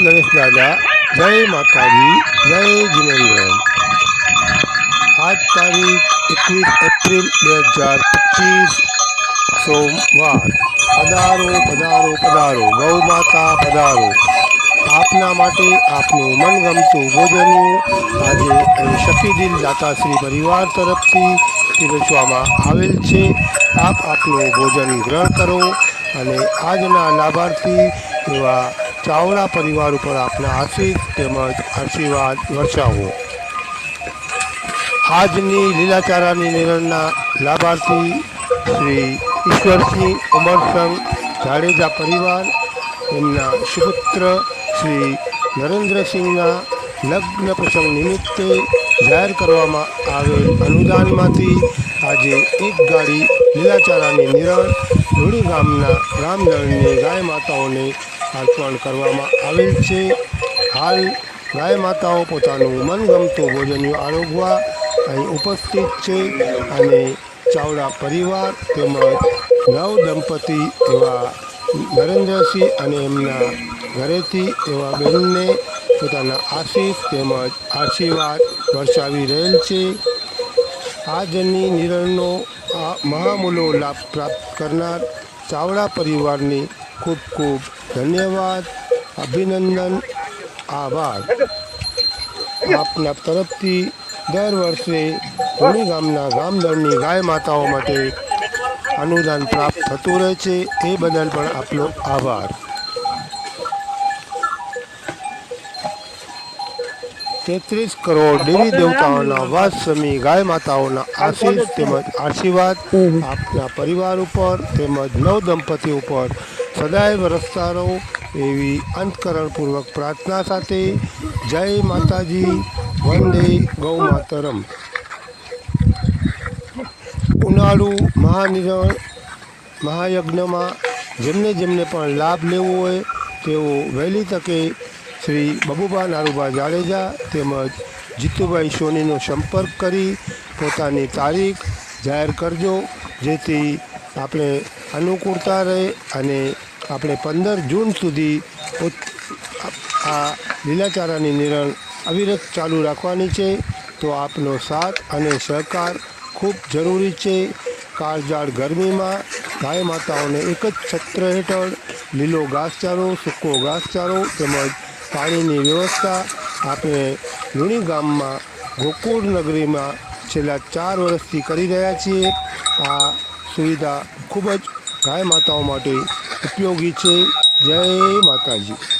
ગણેશ દાદા જય માતાજી જય જીનેન્દ્ર આજ તારીખ એકવીસ એપ્રિલ બે હજાર પચીસ સોમવાર પધારો પધારો પધારો ગૌ માતા પધારો આપના માટે આપનું મનગમતું ભોજન આજે શફીદિલ દાતાશ્રી પરિવાર તરફથી પીરસવામાં આવેલ છે આપ આપનું ભોજન ગ્રહણ કરો અને આજના લાભાર્થી એવા ચાવડા પરિવાર ઉપર આપના આશીષ તેમજ આશીર્વાદ વર્ષાવો. આજની લીલાચારાની નિરણના લાભાર્થી શ્રી ઈશ્વરસિંહ ઉમરસંગ જાડેજા પરિવાર, એમના સુપુત્ર શ્રી નરેન્દ્રસિંહના લગ્ન પ્રસંગ નિમિત્તે જાહેર કરવામાં આવેલ અનુદાનમાંથી આજે એક ગાડી લીલાચારાની નિરણ ધોળી ગામના રામનળની ગાય માતાઓને અર્પણ કરવામાં આવેલ છે. હાલ ગાય માતાઓ પોતાનું મનગમતું ભોજન આરોગવા અહીં ઉપસ્થિત છે અને ચાવડા પરિવાર તેમજ નવ દંપતી એવા નરેન્દ્રસિંહ અને એમના ઘરેથી એવા બહેનને પોતાના આશીષ તેમજ આશીર્વાદ વરસાવી રહેલ છે. આજની નિર્ણયનો આ મહામૂલો લાભ પ્રાપ્ત કરનાર ચાવડા પરિવારની ખૂબ ખૂબ ધન્યવાદ, અભિનંદન, આભાર. આપના તરફથી દર વર્ષે ધોની ગામના ગામદળની ગાય માતાઓ માટે અનુદાન પ્રાપ્ત થતું રહે છે. એ બદલ પણ આપનો આભાર. તેત્રીસ કરોડ દેવી દેવતાઓના વાસ સમી ગાય માતાઓના આશીષ તેમજ આશીર્વાદ આપના પરિવાર ઉપર તેમજ નવ દંપતી ઉપર સદાય વરસતા રહો એવી અંતકરણપૂર્વક પ્રાર્થના સાથે જય માતાજી વંદે ગૌ માતરમ ઉનાળુ મહાનિરણ મહાયજ્ઞમાં જેમને જેમને પણ લાભ લેવો હોય તેઓ વહેલી તકે શ્રી બબુબા નારુભા જાડેજા તેમજ જીતુભાઈ સોનીનો સંપર્ક કરી પોતાની તારીખ જાહેર કરજો, જેથી આપણે અનુકૂળતા રહે અને આપણે પંદર જૂન સુધી આ લીલાચારાની નિરણ અવિરત ચાલુ રાખવાની છે. તો આપનો સાથ અને સહકાર ખૂબ જરૂરી છે. કાળજાળ ગરમીમાં ગાય માતાઓને એક જ છત્ર હેઠળ લીલો ઘાસચારો, સૂકો ઘાસચારો તેમજ પાણીની વ્યવસ્થા આપણે લુણી ગામમાં, ગોકુળ નગરીમાં છેલ્લા ચાર વર્ષથી કરી રહ્યા છીએ. આ સુવિધા ખૂબ જ ગાય માતાઓ માટે ઉપયોગી છે. જય માતાજી.